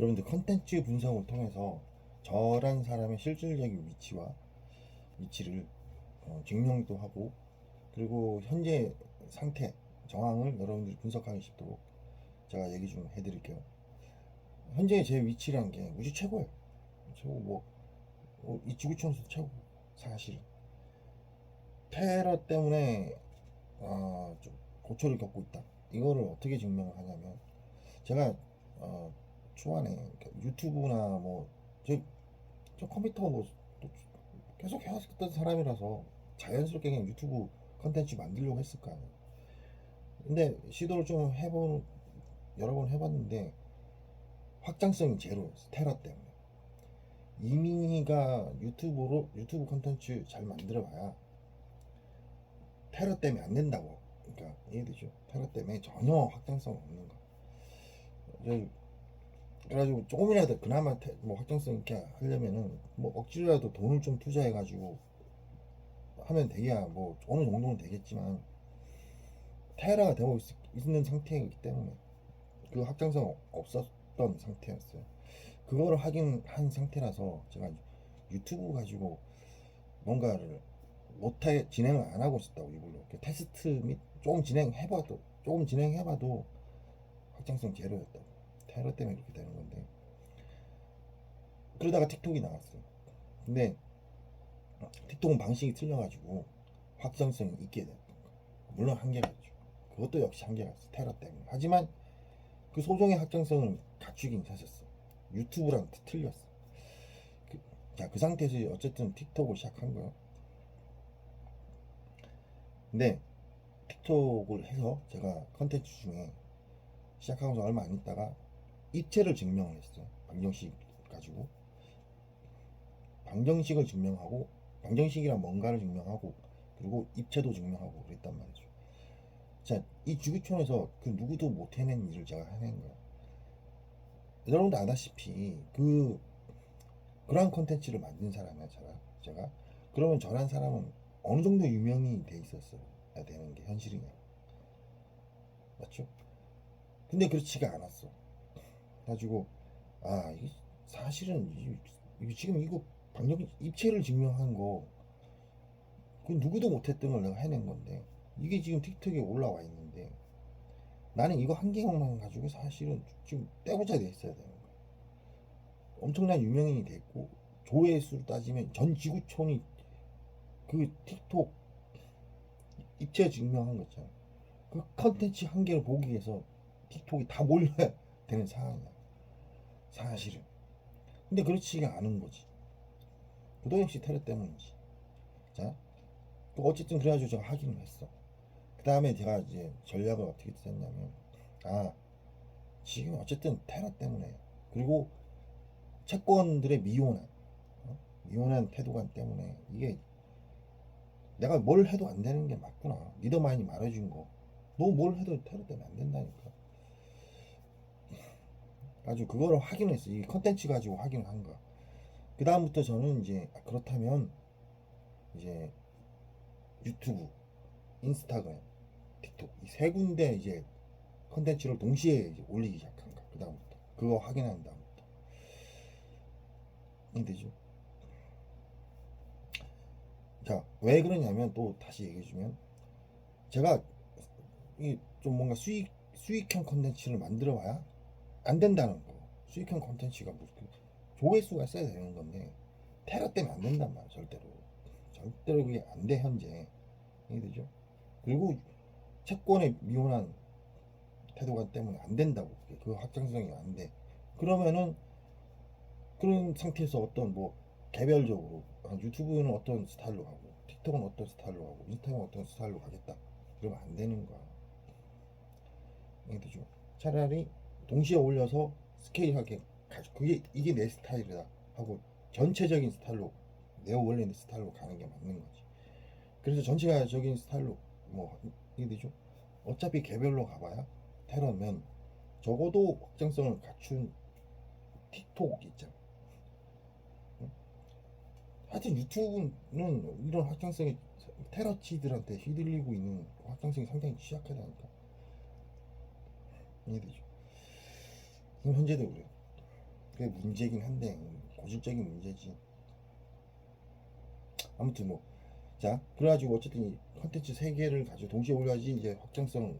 여러분들 컨텐츠 분석을 통해서 저란 사람의 실질적인 위치와 위치를 어, 증명도 하고 그리고 현재 상태 정황을 여러분들이 분석하기 쉽도록 제가 얘기 좀 해드릴게요. 현재 제 위치란 게 우주 최고예요. 최고 뭐, 어, 이 지구촌에서 최고 사실은 테러 때문에 아, 좀 고초를 겪고 있다. 이거를 어떻게 증명을 하냐면 제가 어, 이렇게 유튜브나 뭐 저 저 컴퓨터 뭐또 계속 해왔던 사람이라서 자연스럽게 그냥 유튜브 컨텐츠 만들려고 했을 거 아니에요. 근데 시도를 좀 해본 여러 번 해봤는데 확장성이 제로였어 테러 때문에. 이민희가 유튜브로 유튜브 컨텐츠 잘 만들어봐야 테러 때문에 안 된다고. 그러니까 이해되죠? 테러 때문에 전혀 확장성 없는 거 그래가지고 조금이라도 그나마 테- 뭐 확장성 있게 하려면은 뭐 억지로라도 돈을 좀 투자해가지고 하면 되야. 뭐 어느 정도는 되겠지만 테러가 되고 있, 있는 상태이기 때문에 그 확장성 없었던 상태였어요. 그거를 확인한 상태라서 제가 유튜브 가지고 뭔가를 못해 진행을 안 하고 있었다고 이걸로 이렇게 테스트 및 조금 진행해봐도 조금 진행해봐도 확장성 제로였다고 테러 때문에 이렇게 되는 건데 그러다가 틱톡이 나왔어요. 근데 틱톡은 방식이 틀려가지고 확장성이 있게 됐던 거. 물론 한계가 있죠. 그것도 역시 한계가 있어. 테러 때문에. 하지만 그 소정의 확장성을 갖추긴 하셨어. 유튜브랑 트- 틀렸어. 그, 자, 그 상태에서 어쨌든 틱톡을 시작한 거예요. 근데 틱톡을 해서 제가 컨텐츠 중에 시작하고서 얼마 안 있다가 입체를 증명을 했어요. 방정식 가지고. 방정식을 증명하고 방정식이란 뭔가를 증명하고 그리고 입체도 증명하고 그랬단 말이죠. 자, 이 주기촌에서 그 누구도 못 해낸 일을 제가 해낸 거예요. 여러분도 아다시피 그 그런 컨텐츠를 만든 사람이야, 제가. 제가. 그러면 저란 사람은 어느 정도 유명이 돼 있었어야 되는 게 현실이냐. 맞죠? 근데 그렇지가 않았어. 가지고 아, 이게 사실은 이, 이 지금 이거 방역 입체를 증명한 거, 그 누구도 못했던 걸 내가 해낸 건데, 이게 지금 틱톡에 올라와 있는데, 나는 이거 한 개만 가지고 사실은 지금 떼고자 돼 있어야 되는 거야. 엄청난 유명인이 됐고, 조회수 따지면 전 지구촌이 그 틱톡 입체 증명한 거 있잖아. 그 컨텐츠 한 개를 보기 위해서 틱톡이 다 몰려야 되는 상황이야. 사실은. 근데 그렇지가 않은 거지. 그도 역시 테러 때문이지. 자, 또 어쨌든 그래가지고 제가 확인을 했어. 그 다음에 제가 이제 전략을 어떻게 짰냐면, 아, 지금 어쨌든 테러 때문에, 그리고 채권들의 미온한, 어? 미온한 태도감 때문에, 이게 내가 뭘 해도 안 되는 게 맞구나. 리더마인이 말해준 거. 너 뭘 해도 테러 때문에 안 된다니까. 아주 그거를 확인했어. 이 컨텐츠 가지고 확인을 한 거야. 그 다음부터 저는 이제 아, 그렇다면 이제 유튜브, 인스타그램, 틱톡 이 세 군데 이제 컨텐츠를 동시에 이제 올리기 시작한 거야. 그 다음부터 그거 확인한 다음부터 이되죠. 자, 왜 그러냐면 또 다시 얘기해 주면 제가 이 좀 뭔가 수익 수익형 컨텐츠를 만들어 봐야 안 된다는 거. 수익형 컨텐츠가 뭐그 조회수가 있어야 되는 건데 테러 때문에 안 된단 말이야 절대로. 절대로 그게 안 돼 현재. 이해되죠? 그리고 채권의 미온한 태도가 때문에 안 된다고 그게. 그 확장성이 안 돼. 그러면은 그런 상태에서 어떤 뭐 개별적으로 아, 유튜브는 어떤 스타일로 가고 틱톡은 어떤 스타일로 가고 인스타그램은 어떤 스타일로 가겠다. 그러면 안 되는 거야. 이해되죠? 차라리 동시에 올려서 스케일하게 그게 이게 내 스타일이다 하고 전체적인 스타일로 내 원래 내 스타일로 가는 게 맞는 거지. 그래서 전체적인 스타일로 뭐 이게 되죠. 어차피 개별로 가봐야 테러면 적어도 확장성을 갖춘 틱톡 있잖아. 응? 하여튼 유튜브는 이런 확장성이 테러치들한테 휘둘리고 있는 확장성이 상당히 취약하다니까. 이해되죠? 지금 현재도 그래요. 그게 문제긴 한데 고질적인 문제지. 아무튼 뭐 자 그래가지고 어쨌든 이 컨텐츠 세 개를 가지고 동시에 올려야지 이제 확장성이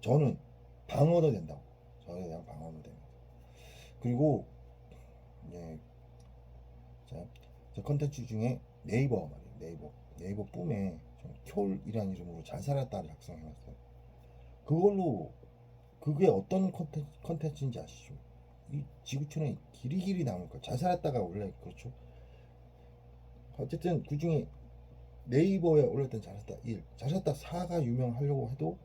저는 방어도 된다고 저에 대한 방어도 됩니다. 그리고 이제 자, 저 컨텐츠 중에 네이버 말이에요 네이버 네이버 뿜에 좀 쿄이라는 이름으로 잘 살았다를 작성해놨어요. 그걸로 그게 어떤 컨텐츠, 컨텐츠인지 아시죠? 이 지구촌에 길이 길이 나올 거야. 잘 살았다가 원래 그렇죠. 어쨌든 그 중에 네이버에 올렸던 잘 살았다 1, 잘 살았다 4가 유명하려고 해도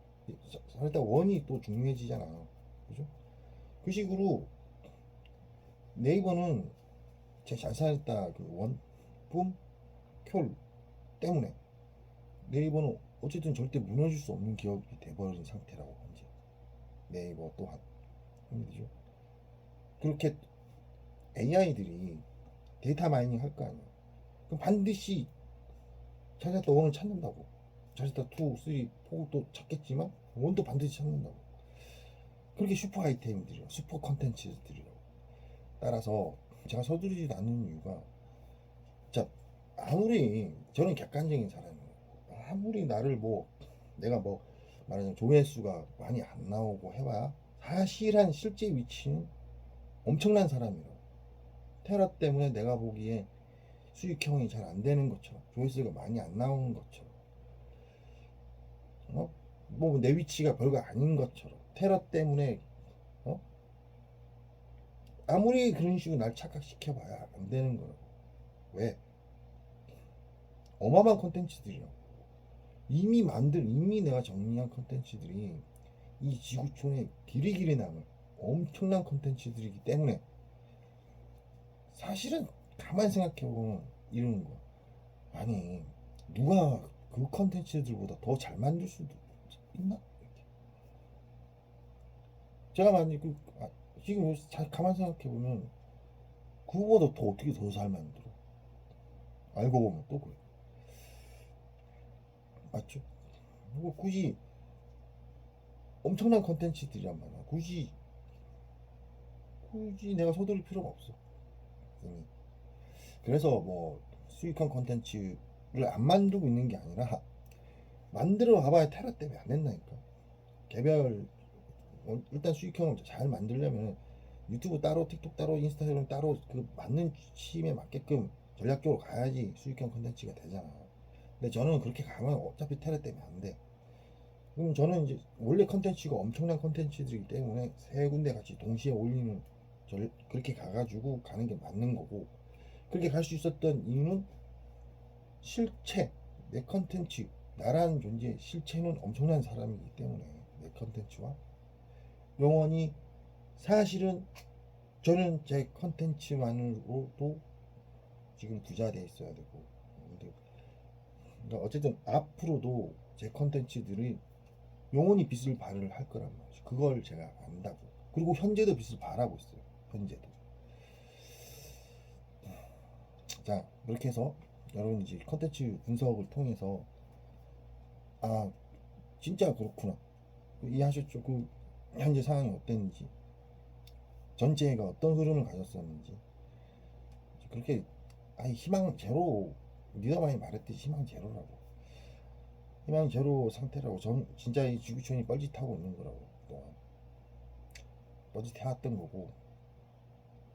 잘 살았다 1이 또 중요해지잖아요. 그죠? 그 식으로 네이버는 제 잘 살았다 그 원, 붐, 켤 때문에 네이버는 어쨌든 절대 무너질 수 없는 기업이 돼버린 상태라고 현재 네이버 또한 힘들죠. 그렇게 AI들이 데이터 마이닝 할 거 아니에요. 그럼 반드시 찾았다 원을 찾는다고. 찾았다 2, 3, 4도 찾겠지만 원도 반드시 찾는다고. 그렇게 슈퍼 아이템들이요. 슈퍼 컨텐츠들이요. 따라서 제가 서두르지도 않는 이유가 자 아무리 저는 객관적인 사람이에요. 아무리 나를 뭐 내가 뭐 말하자면 조회수가 많이 안 나오고 해봐야 사실한 실제 위치는 엄청난 사람이라고. 테러 때문에 내가 보기에 수익형이 잘 안 되는 것처럼 조회수가 많이 안 나오는 것처럼 어? 뭐 내 위치가 별거 아닌 것처럼 테러 때문에 어? 아무리 그런 식으로 날 착각시켜봐야 안 되는 거라고 왜? 어마어마한 콘텐츠들이라고 이미 만들 이미 내가 정리한 콘텐츠들이 이 지구촌에 길이 길이 남을 엄청난 콘텐츠들이기 때문에 사실은 가만 생각해보면 이러는 거야. 아니 누가 그 컨텐츠들보다 더 잘 만들 수도 있나? 이렇게. 제가 만약 그 아, 지금 잘 가만 생각해보면 그거보다 더 어떻게 더 잘 만들어? 알고 보면 또 그래. 맞죠? 뭐 굳이 엄청난 컨텐츠들이란 말이야. 굳이 굳이 내가 서두를 필요가 없어. 이미. 그래서 뭐 수익형 컨텐츠를 안 만들고 있는 게 아니라 만들어 봐봐야 테러 때문에 안 된다니까. 개별 어, 일단 수익형을 잘 만들려면 유튜브 따로, 틱톡 따로, 인스타그램 따로 그 맞는 취임에 맞게끔 전략적으로 가야지 수익형 컨텐츠가 되잖아. 근데 저는 그렇게 가면 어차피 테러 때문에 안 돼. 그럼 저는 이제 원래 컨텐츠가 엄청난 컨텐츠들이기 때문에 세 군데 같이 동시에 올리는 절 그렇게 가가지고 가는 게 맞는 거고 그렇게 갈 수 있었던 이유는 실체 내 컨텐츠 나라는 존재 실체는 엄청난 사람이기 때문에 내 컨텐츠와 영원히 사실은 저는 제 컨텐츠만으로도 지금 부자 돼 있어야 되고 그러니까 어쨌든 앞으로도 제 컨텐츠들이 영원히 빛을 발을 할 거란 말이죠. 그걸 제가 안다고. 그리고 현재도 빛을 발하고 있어요. 현재도. 자, 이렇게 해서 여러분 이제 컨텐츠 분석을 통해서 아, 진짜 그렇구나. 이해하셨죠? 그 현재 상황이 어땠는지. 전체가 어떤 흐름을 가졌었는지. 그렇게 아니 희망 제로 네가 많이 말했듯이 희망 제로라고. 희망 제로 상태라고. 전 진짜 이 지구촌이 뻘짓하고 있는 거라고 그동안. 뻘짓해왔던 거고.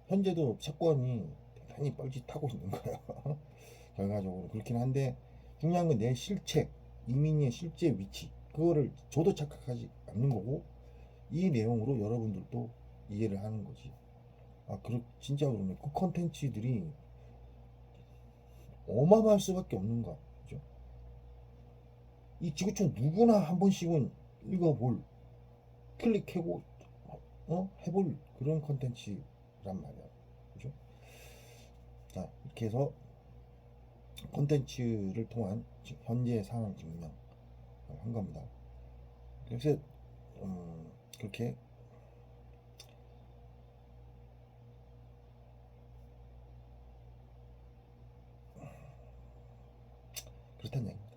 현재도 채권이 대단히 뻘짓하고 있는 거야. 결과적으로 그렇긴 한데 중요한 건 내 실체 이민의 실제 위치. 그거를 저도 착각하지 않는 거고 이 내용으로 여러분들도 이해를 하는 거지. 아 그렇 진짜 그러네. 그 컨텐츠들이 어마어마할 수밖에 없는가 그죠? 이 지구촌 누구나 한 번씩은 읽어볼 클릭해고 어? 해볼 그런 컨텐츠란 말이야. 그죠? 자 이렇게 해서 컨텐츠를 통한 지- 현재 상황 증명을 한 겁니다. 그래서 음, 그렇게 그렇다는 얘기.